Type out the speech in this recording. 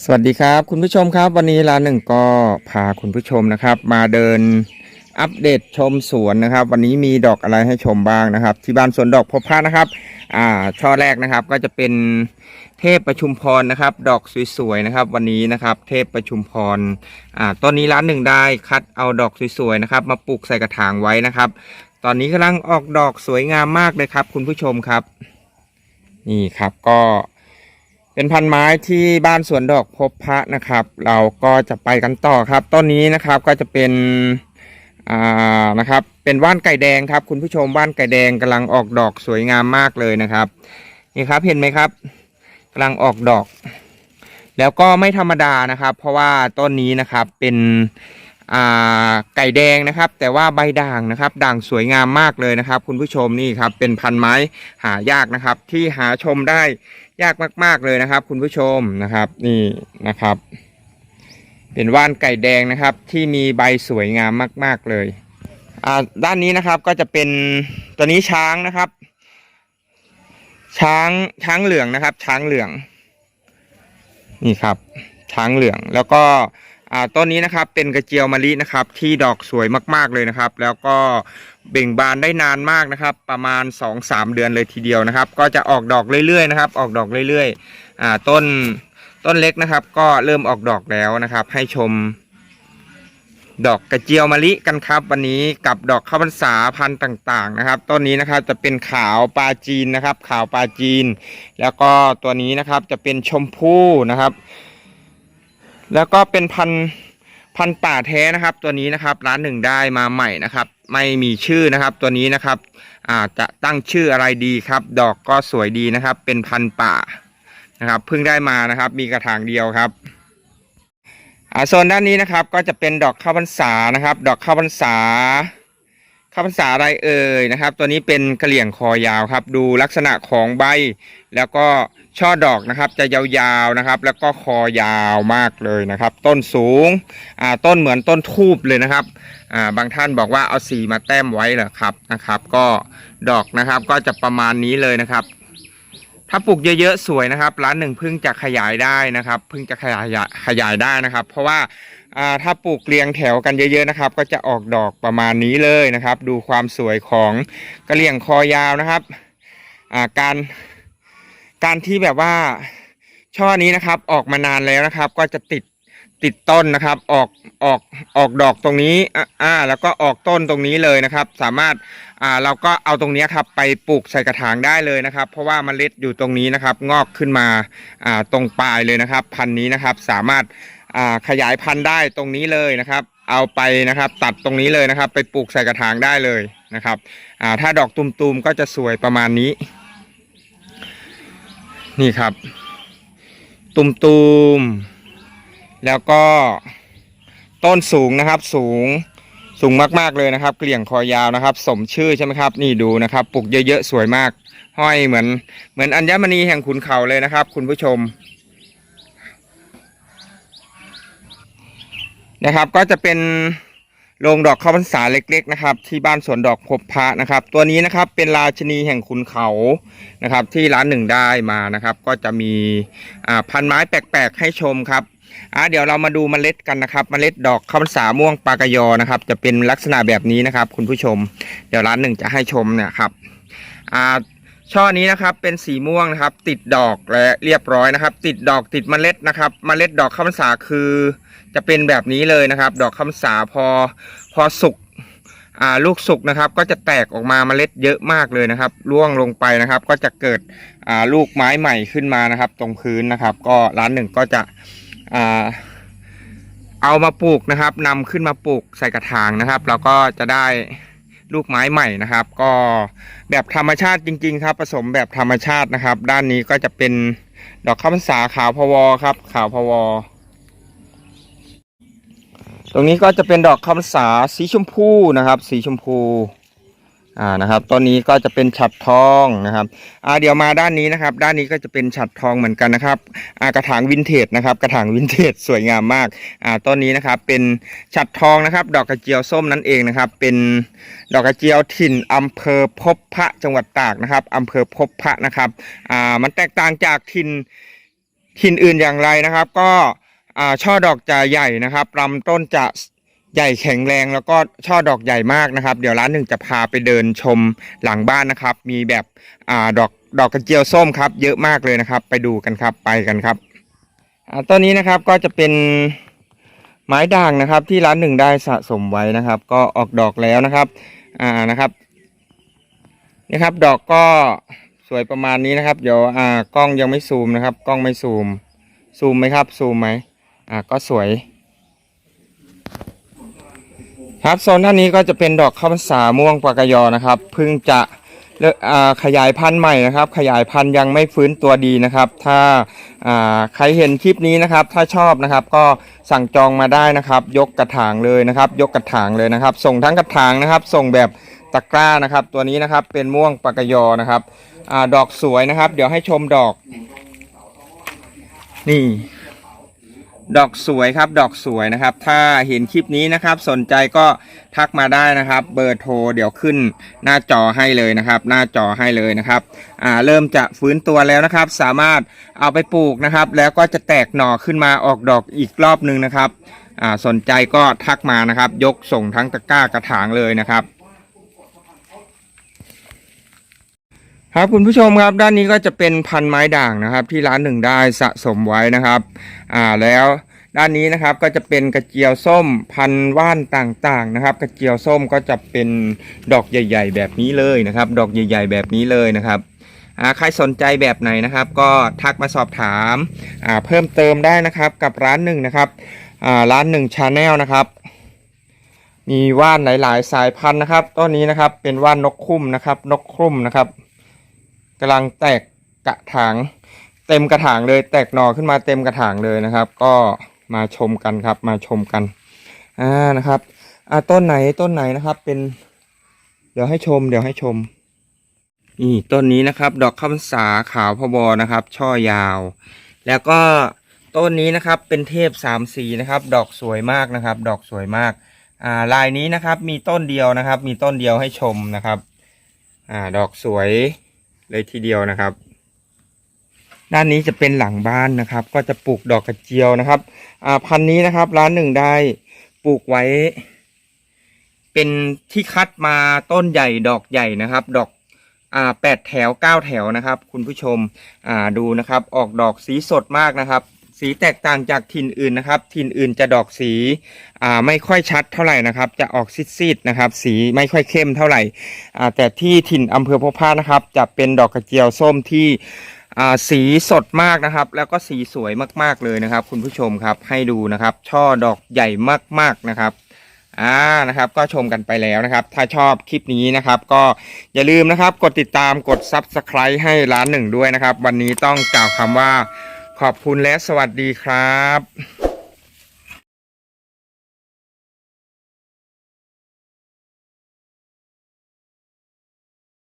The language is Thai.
สวัสดีครับ คุณผู้ชมครับ วันนี้ร้านหนึ่งก็พาคุณผู้ชมนะครับ มาเดินอัปเดตชมสวนนะครับ วันนี้มีดอกอะไรให้ชมบ้างนะครับ ที่บ้านสวนดอกพบพระนะครับ อ่าช่อแรกนะครับก็จะเป็นเทพประชุมพรนะครับ ดอกสวยๆนะครับ วันนี้นะครับ เทพประชุมพรอ่าต้นนี้ร้านหนึ่งได้คัดเอาดอกสวยๆนะครับ มาปลูกใส่กระถางไว้นะครับ ตอนนี้กำลังออกดอกสวยงามมากเลยครับ คุณผู้ชมครับ นี่ครับก็ เป็นพันไม้ที่บ้านสวนดอกพบพระนะครับ เราก็จะไปกันต่อครับต้นนี้นะครับก็จะเป็นอ่านะครับ เป็นว่านไก่แดงครับ คุณผู้ชมว่านไก่แดงกำลังออกดอกสวยงามมากเลยนะครับ นี่ครับเห็นไหมครับกำลังออกดอก แล้วก็ไม่ธรรมดานะครับ เพราะว่าต้นนี้นะครับเป็นอ่าไก่แดงนะครับ แต่ว่าใบด่างนะครับ ด่างสวยงามมากเลยนะครับ คุณผู้ชมนี่ครับ เป็นพันไม้หายากนะครับ ที่หาชมได้ ยากมาก ๆเลยนะครับ คุณผู้ชมนะครับนี่นะครับ เป็นว่านไก่แดงนะครับ ที่มีใบสวยงามมาก ๆเลยอ่าด้านนี้นะครับก็จะเป็นตัวนี้ช้างนะครับ ช้างช้างเหลืองนะครับ ช้างเหลือง นี่ครับ ช้างเหลืองแล้วก็ อ่าต้นนี้นะครับเป็นกระเจียวมะลินะครับที่ดอกสวยมากๆเลยนะครับ แล้วก็เบ่งบานได้นานมากนะครับ ประมาณ 2-3 เดือนเลยทีเดียวนะครับ ก็จะออกดอกเรื่อยๆนะครับ ออกดอกเรื่อยๆอ่าต้นต้นเล็กนะครับ ก็เริ่มออกดอกแล้วนะครับ ให้ชม ดอกกระเจียวมะลิกันครับ วันนี้กับดอกข้าวพรรษาพันธุ์ต่างๆนะครับ ต้นนี้นะครับจะเป็นขาวปลาจีนนะครับ ขาวปลาจีน แล้วก็ตัวนี้นะครับจะเป็นชมพู่นะครับ แล้วก็เป็นพันพันป่าแท้นะครับ ตัวนี้นะครับร้านหนึ่งได้มาใหม่นะครับ ไม่มีชื่อนะครับ ตัวนี้นะครับอาจะตั้งชื่ออะไรดีครับ ดอกก็สวยดีนะครับ เป็นพันป่านะครับเพิ่งได้มานะครับ มีกระถางเดียวครับอ่าโซนด้านนี้นะครับก็จะเป็นดอกข้าวพรรษานะครับ ดอกข้าวพรรษา ข้าวพรรษาอะไรเอ่ยนะครับ ตัวนี้เป็นกระเหลี่ยงคอยาวครับ ดูลักษณะของใบ แล้วก็ช่อดอกนะครับ จะยาวๆนะครับ แล้วก็คอยาวมากเลยนะครับ ต้นสูงอ่าต้นเหมือนต้นทูบเลยนะครับอ่าบางท่านบอกว่าเอาสีมาแต้มไว้เหรอครับนะครับ ก็ดอกนะครับก็จะประมาณนี้เลยนะครับถ้าปลูกเยอะๆสวยนะครับ ร้านหนึ่งเพิ่งจะขยายได้นะครับเพิ่งจะขยายขยายได้นะครับ เพราะว่า อ่าถ้าปลูกเรียงแถวกันเยอะๆนะครับ ก็จะออกดอกประมาณนี้เลยนะครับ ดูความสวยของกระเลียงคอยาวนะครับอ่าการการที่แบบว่าช่อนี้นะครับ ออกมานานแล้วนะครับ ก็จะติดติดต้นนะครับ ออกออกออกดอกตรงนี้อ่าแล้วก็ออกต้นตรงนี้เลยนะครับ สามารถอ่าเราก็เอาตรงนี้ครับไปปลูกใส่กระถางได้เลยนะครับ เพราะว่าเมล็ดอยู่ตรงนี้นะครับ งอกขึ้นมาอ่าตรงปลายเลยนะครับ พันธุ์นี้นะครับสามารถ ขยายพันธุ์ได้ตรงนี้เลยนะครับ เอาไปนะครับ ตัดตรงนี้เลยนะครับ ไปปลูกใส่กระถางได้เลยนะครับถ้าดอกตุมๆก็จะสวยประมาณนี้ นี่ครับ ตุมตูมๆแล้วก็ต้นสูงนะครับสูงสูงมากๆเลยนะครับ เกลี่ยงคอยาวนะครับ สมชื่อใช่ไหมครับ นี่ดูนะครับปลูกเยอะๆสวยมาก ห้อยเหมือนเหมือนอัญมณีแห่งขุนเขาเลยนะครับ คุณผู้ชม นะครับ ก็จะเป็นโรงดอกข้าวพรรษาเล็ก ๆ นะครับ ที่บ้านสวนดอกพบพระนะครับ ตัวนี้นะครับเป็นราชนีแห่งขุนเขานะครับ ที่ร้านหนึ่งได้มานะครับ ก็จะมีอ่าพันไม้แปลกๆให้ชมครับอ่าเดี๋ยวเรามาดูเมล็ดกันนะครับเมล็ดดอกข้าวพรรษาม่วงปากยอนะครับ จะเป็นลักษณะแบบนี้นะครับ คุณผู้ชม เดี๋ยวร้านหนึ่งจะให้ชมเนี่ยครับอ่า ช่อนี้นะครับเป็นสีม่วงนะครับ ติดดอกและเรียบร้อยนะครับ ติดดอกติดเมล็ดนะครับเมล็ดดอกข้าวพรรษาคือ จะเป็นแบบนี้เลยนะครับ ดอกข้าวพรรษาพอพอสุกอ่าลูกสุกนะครับ ก็จะแตกออกมาเมล็ดเยอะมากเลยนะครับร่วงลงไปนะครับ ก็จะเกิดอ่าลูกไม้ใหม่ขึ้นมานะครับ ตรงพื้นนะครับ ก็ร้านหนึ่งก็จะอ่าเอามาปลูกนะครับนำขึ้นมาปลูกใส่กระถางนะครับ เราก็จะได้ ลูกไม้ใหม่นะครับ ก็แบบธรรมชาติจริง ๆ ครับ ผสมแบบธรรมชาตินะครับ ด้านนี้ก็จะเป็นดอกข้าวพรรษาขาวพวครับ ขาวพวตรงนี้ก็จะเป็นดอกคำสาสีชมพูนะครับ สีชมพู อ่านะครับต้นนี้ก็จะเป็นฉัดทองนะครับอ่าเดี๋ยวมาด้านนี้นะครับ ด้านนี้ก็จะเป็นฉัดทองเหมือนกันนะครับอ่ากระถางวินเทจนะครับ กระถางวินเทจสวยงามมากอ่าต้นนี้นะครับเป็นฉัดทองนะครับ ดอกกระเจียวส้มนั่นเองนะครับ เป็นดอกกระเจียวถิ่นอำเภอพบพระจังหวัดตากนะครับอำเภอพบพระนะครับอ่ามันแตกต่างจากถิ่นถิ่นอื่นอย่างไรนะครับ ก็อ่าช่อดอกจะใหญ่นะครับลำต้นจะ ใหญ่แข็งแรงแล้วก็ช่อดอกใหญ่มากนะครับ เดี๋ยวร้านหนึ่งจะพาไปเดินชมหลังบ้านนะครับ มีแบบอ่าดอกดอกกระเจียวส้มครับ เยอะมากเลยนะครับ ไปดูกันครับไปกันครับอ่าต้นนี้นะครับก็จะเป็นไม้ด่างนะครับ ที่ร้านหนึ่งได้สะสมไว้นะครับ ก็ออกดอกแล้วนะครับอ่านะครับนี่ครับ ดอกก็สวยประมาณนี้นะครับ เดี๋ยวอ่ากล้องยังไม่ซูมนะครับ กล้องไม่ซูมซูมไหมครับซูมไหมอ่าก็สวย ครับโซนด้านนี้ก็จะเป็นดอกข้าวพรรษาม่วงปากกยอนะครับเพิ่งจะขยายพันธุ์ใหม่นะครับ ขยายพันธุ์ยังไม่ฟื้นตัวดีนะครับ ถ้าใครเห็นคลิปนี้นะครับ ถ้าชอบนะครับก็สั่งจองมาได้นะครับ ยกกระถางเลยนะครับ ยกกระถางเลยนะครับ ส่งทั้งกระถางนะครับ ส่งแบบตะกร้านะครับ ตัวนี้นะครับเป็นม่วงปากกยอนะครับอดอกสวยนะครับ เดี๋ยวให้ชมดอก นี่ ดอกสวยครับ ดอกสวยนะครับ ถ้าเห็นคลิปนี้นะครับ สนใจก็ทักมาได้นะครับ เบอร์โทรเดี๋ยวขึ้นหน้าจอให้เลยนะครับ หน้าจอให้เลยนะครับ อ่า เริ่มจะฟื้นตัวแล้วนะครับ สามารถเอาไปปลูกนะครับ แล้วก็จะแตกหน่อขึ้นมาออกดอกอีกรอบหนึ่งนะครับ อ่า สนใจก็ทักมานะครับ ยกส่งทั้งตะกร้ากระถางเลยนะครับ ครับคุณผู้ชมครับด้านนี้ก็จะเป็นพันไม้ด่างนะครับ ที่ร้านหนึ่งได้สะสมไว้นะครับ อ่าแล้วด้านนี้นะครับก็จะเป็นกระเจียวส้มพันว่านต่างๆนะครับ กระเจียวส้มก็จะเป็นดอกใหญ่ ๆ แบบนี้เลยนะครับ ดอกใหญ่ ๆ แบบนี้เลยนะครับอ่าใครสนใจแบบไหนนะครับ ก็ทักมาสอบถามอ่าเพิ่มเติมได้นะครับกับร้านหนึ่งนะครับอ่าร้านหนึ่งชาแนลนะครับ มีว่านหลายๆ สายพันธุ์นะครับต้นนี้นะครับเป็นว่านนกคุ้มนะครับ นกคุ้มนะครับ กำลังแตกกระถางเต็มกระถางเลย แตกหน่อขึ้นมาเต็มกระถางเลยนะครับ ก็มาชมกันครับ มาชมกันอ่านะครับอ่าต้นไหนต้นไหนนะครับ เป็น เดี๋ยวให้ชม เดี๋ยวให้ชมนี่ต้นนี้นะครับ ดอกคำสาขาวพบอนะครับ ช่อยาว แล้วก็ต้นนี้นะครับ เป็นเทพสามสีนะครับ ดอกสวยมากนะครับ ดอกสวยมากอ่าลายนี้นะครับ มีต้นเดียวนะครับ มีต้นเดียวให้ชมนะครับ อ่า ดอกสวย เลยทีเดียวนะครับ ด้านนี้จะเป็นหลังบ้านนะครับ ก็จะปลูกดอกกระเจียวนะครับ อ่าพันนี้นะครับ ร้านหนึ่งได้ปลูกไว้ เป็นที่คัดมาต้นใหญ่ดอกใหญ่นะครับ ดอกอ่าแปดแถวเก้าแถวนะครับ คุณผู้ชมอ่าดูนะครับ ออกดอกสีสดมากนะครับ สีแตกต่างจากถิ่นอื่นนะครับ ถิ่นอื่นจะดอกสีอ่าไม่ค่อยชัดเท่าไหร่นะครับ จะออกซีดๆนะครับ สีไม่ค่อยเข้มเท่าไหร่อ่าแต่ที่ถิ่นอำเภอพบพระนะครับ จะเป็นดอกกระเจียวส้มที่อ่าสีสดมากนะครับ แล้วก็สีสวยมากๆเลยนะครับ คุณผู้ชมครับให้ดูนะครับ ช่อดอกใหญ่มากๆนะครับอ่านะครับก็ชมกันไปแล้วนะครับ ถ้าชอบคลิปนี้นะครับ ก็อย่าลืมนะครับ กดติดตามกด Subscribe ให้ร้านหนึ่งด้วยนะครับ วันนี้ต้องกล่าวคำว่า ขอบคุณและสวัสดีครับ